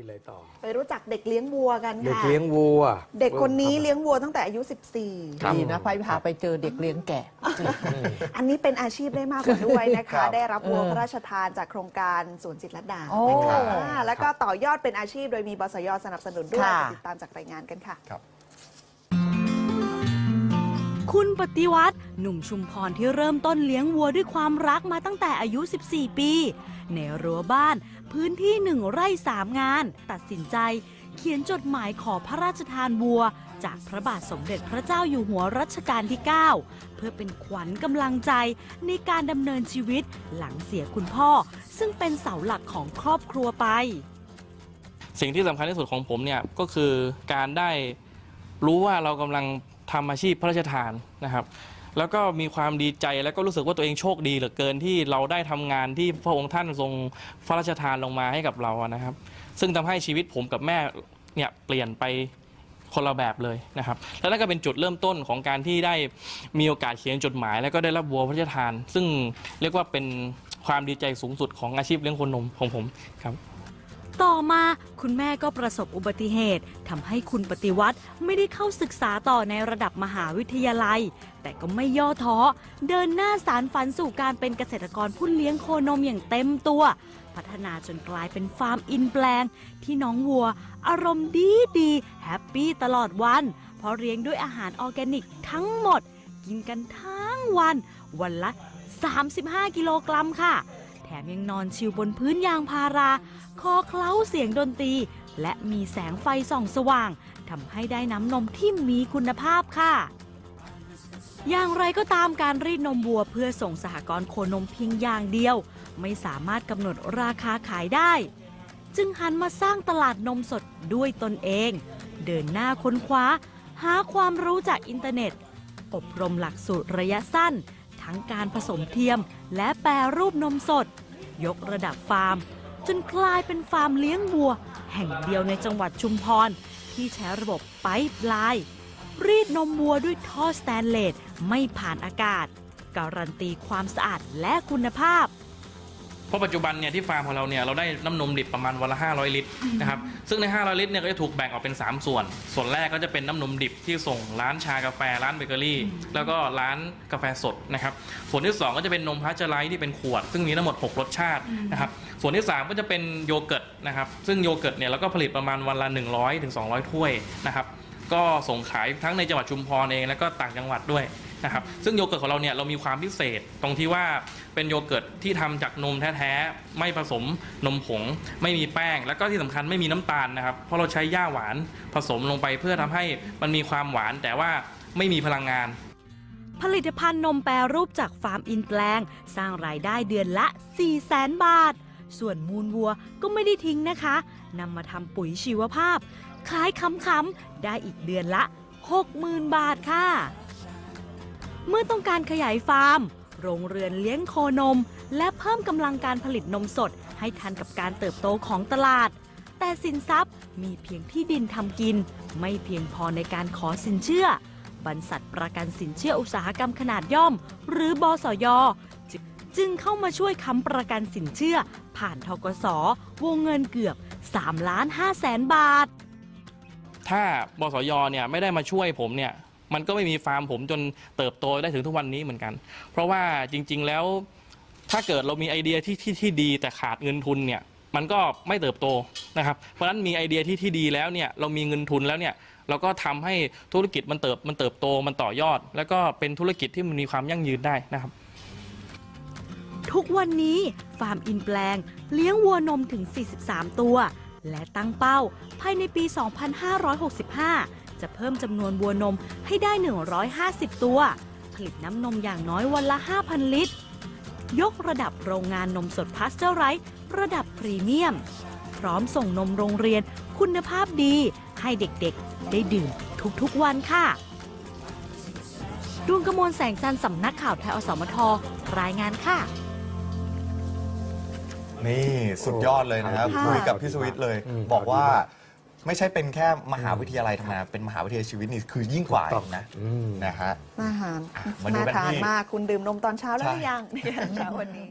กินอะไรต่อ ไปรู้จักเด็กเลี้ยงวัวกันเด็กค่ะเลี้ยงวัวเด็กคนนี้ริ่มทำเลี้ยงวัวตั้งแต่อายุครับดีนะไปพาไปเจอเด็กเลี้ยงแก่14อันนี้เป็นอาชีพได้มากกว่าด้วยนะครัคะบได้รับวัวเออพระราชทานจากโครงการศูนย์จิตรลดาโอ้นะคะอ่าแล้วก็ต่อยอดเป็นอาชีพโดยมีบสยสนับสนุนด้วยค่ะติดตามจากรายงานกันค่ะ คุณปฏิวัติหนุ่มชุมพรที่เริ่มต้นเลี้ยงวัวด้วยความรักมาตั้งแต่อายุ 14 ปี ในรั้วบ้านพื้นที่หนึ่งไร่สามงาน ตัดสินใจ เขียนจดหมายขอพระราชทานวัว จากพระบาทสมเด็จพระเจ้าอยู่หัวรัชกาลที่ 9 เพื่อเป็นขวัญกำลังใจในการดำเนินชีวิตหลังเสียคุณพ่อ ซึ่งเป็นเสาหลักของครอบครัวไป สิ่งที่สำคัญที่สุดของผมเนี่ยก็คือการได้รู้ว่าเรากำลัง ทำอาชีพพระราชทานนะครับ แล้วก็มีความดีใจแล้วก็รู้สึกว่าตัวเองโชคดีเหลือเกินที่เราได้ทำงานที่พระองค์ท่านทรงพระราชทานลงมาให้กับเรานะครับ ซึ่งทำให้ชีวิตผมกับแม่เนี่ยเปลี่ยนไปคนละแบบเลยนะครับ และนั่นก็เป็นจุดเริ่มต้นของการที่ได้มีโอกาสเขียนจดหมาย แล้วก็ได้รับบัวพระราชทาน ซึ่งเรียกว่าเป็นความดีใจสูงสุดของอาชีพเลี้ยงโคนมของผมครับ ต่อมาคุณแม่ก็ประสบอุบัติเหตุทำให้คุณปฏิวัติไม่ได้เข้าศึกษาต่อในระดับมหาวิทยาลัย แต่ก็ไม่ย่อท้อ เดินหน้าสารฝันสู่การเป็นเกษตรกรผู้เลี้ยงโคนมอย่างเต็มตัว พัฒนาจนกลายเป็นฟาร์มอินแปลง ที่น้องวัว อารมณ์ดีดีแฮปปี้ตลอดวัน เพราะเลี้ยงด้วยอาหารออร์แกนิกทั้งหมด กินกันทั้งวัน วันละ 35 กิโลกรัมค่ะ ถมยังนอนชิลบนพื้นยางพารา คอเคล้าเสียงดนตรี และมีแสงไฟส่องสว่างทำให้ได้น้ำนมที่มีคุณภาพค่ะ อย่างไรก็ตามการรีดนมวัวเพื่อส่งสหกรณ์โคนมเพียงอย่างเดียว ไม่สามารถกำหนดราคาขายได้ จึงหันมาสร้างตลาดนมสดด้วยตนเอง เดินหน้าค้นคว้า หาความรู้จากอินเทอร์เน็ต อบรมหลักสูตรระยะสั้น ทั้งการผสมเทียมและแปรรูปนมสด ยกระดับฟาร์ม จนกลายเป็นฟาร์มเลี้ยงวัว แห่งเดียวในจังหวัดชุมพร ที่ใช้ระบบไปปไลาย รีดนมวัวด้วยท่อสแตนเลสไม่ผ่านอากาศ การันตีความสะอาดและคุณภาพ เพราะปัจจุบันเนี่ยที่ฟาร์มของเราเนี่ยเราได้น้ำนมดิบประมาณวันละ 500 ลิตรนะครับซึ่งใน 500 ลิตรเนี่ยก็จะถูกแบ่งออกเป็น 3 ส่วน ส่วนแรกก็จะเป็นน้ำนมดิบที่ส่งร้านชากาแฟร้านเบเกอรี่ แล้วก็ร้านกาแฟสดนะครับส่วนที่ 2 ก็จะเป็นนมพาสเจอร์ไลท์ที่เป็นขวด ซึ่งมีทั้งหมด 6 รสชาตินะครับส่วนที่ 3 ก็จะเป็นโยเกิร์ตนะครับซึ่งโยเกิร์ตเนี่ยเราก็ผลิตประมาณวันละ 100ถึง200 ถ้วยนะครับก็ส่งขายทั้งในจังหวัดชุมพรเองแล้วก็ต่างจังหวัดด้วย นะครับซึ่งโยเกิร์ตของเราเนี่ยเรามีความพิเศษตรงที่ว่าเป็นโยเกิร์ตที่ทำจากนมแท้ๆไม่ผสมนมผง ไม่มีแป้ง แล้วก็ที่สำคัญไม่มีน้ำตาลนะครับ เพราะเราใช้ย่าหวานผสมลงไปเพื่อทำให้มันมีความหวานแต่ว่าไม่มีพลังงาน ผลิตภัณฑ์นมแปรรูปจากฟาร์มอินแปลง สร้างรายได้เดือนละ 4 0 0แสนบาท ส่วนมูลวัวก็ไม่ได้ทิ้งนะคะนำมาทำปุ๋ยชีวภาพขายคำๆได้อีกเดือนละ 60,000 บาทค่ะ เมื่อต้องการขยายฟาร์ม โรงเรือนเลี้ยงโคนม และเพิ่มกำลังการผลิตนมสด ให้ทันกับการเติบโตของตลาด แต่สินทรัพย์มีเพียงที่ดินทำกิน ไม่เพียงพอในการขอสินเชื่อบรรษัทประกันสินเชื่ออุตสาหกรรมขนาดย่อม หรือบสยจึงจึงเข้ามาช่วยค้ำประกันสินเชื่อ ผ่านทกสวงเงินเกือบ3ล้าน5แสนบาท ถ้าบสยเนี่ยไม่ได้มาช่วยผมเนี่ย มันก็ไม่มีฟาร์มผมจนเติบโตได้ถึงทุกวันนี้เหมือนกัน เพราะว่าจริง ๆ แล้วถ้าเกิดเรามีไอเดียที่ที่ที่ดีแต่ขาดเงินทุนเนี่ยมันก็ไม่เติบโตนะครับ เพราะฉะนั้นมีไอเดียที่ที่ดีแล้วเนี่ยเรามีเงินทุนแล้วเนี่ยเราก็ทำให้ธุรกิจมันเติบมันเติบโตมันต่อยอด แล้วก็เป็นธุรกิจที่มันมีความยั่งยืนได้นะครับ ทุกวันนี้ฟาร์มอินแปลง เลี้ยงวัวนมถึง 43 ตัว และตั้งเป้าภายในปี 2565 จะเพิ่มจำนวนวัวนมให้ได้ 150 ตัว ผลิตน้ำนมอย่างน้อยวันละ 5,000 ลิตร ยกระดับโรงงานนมสดพาสเจอร์ไรส์ระดับพรีเมียม พร้อมส่งนมโรงเรียนคุณภาพดี ให้เด็กๆ ได้ดื่มทุกๆวันค่ะดวงกมลแสงจันทร์สำนักข่าวไทยอสมทรายงานค่ะ นี่สุดยอดเลยนะครับค่ะคุยกับพี่สวิทย์เลยอืมบอกว่าดีมาก ไม่ใช่เป็นแค่มหาวิทยาลัยธรรมดาเป็นมหาวิทยาลัยชีวิตนี่คือยิ่งกว่าถูกต้อีองกนะอืมนะฮะ อาหารมาดูน่ากันทานที่ มากคุณดื่มนมตอนเช้าแล้วหรือใช่ยังเนี่ยเช้าวันนี้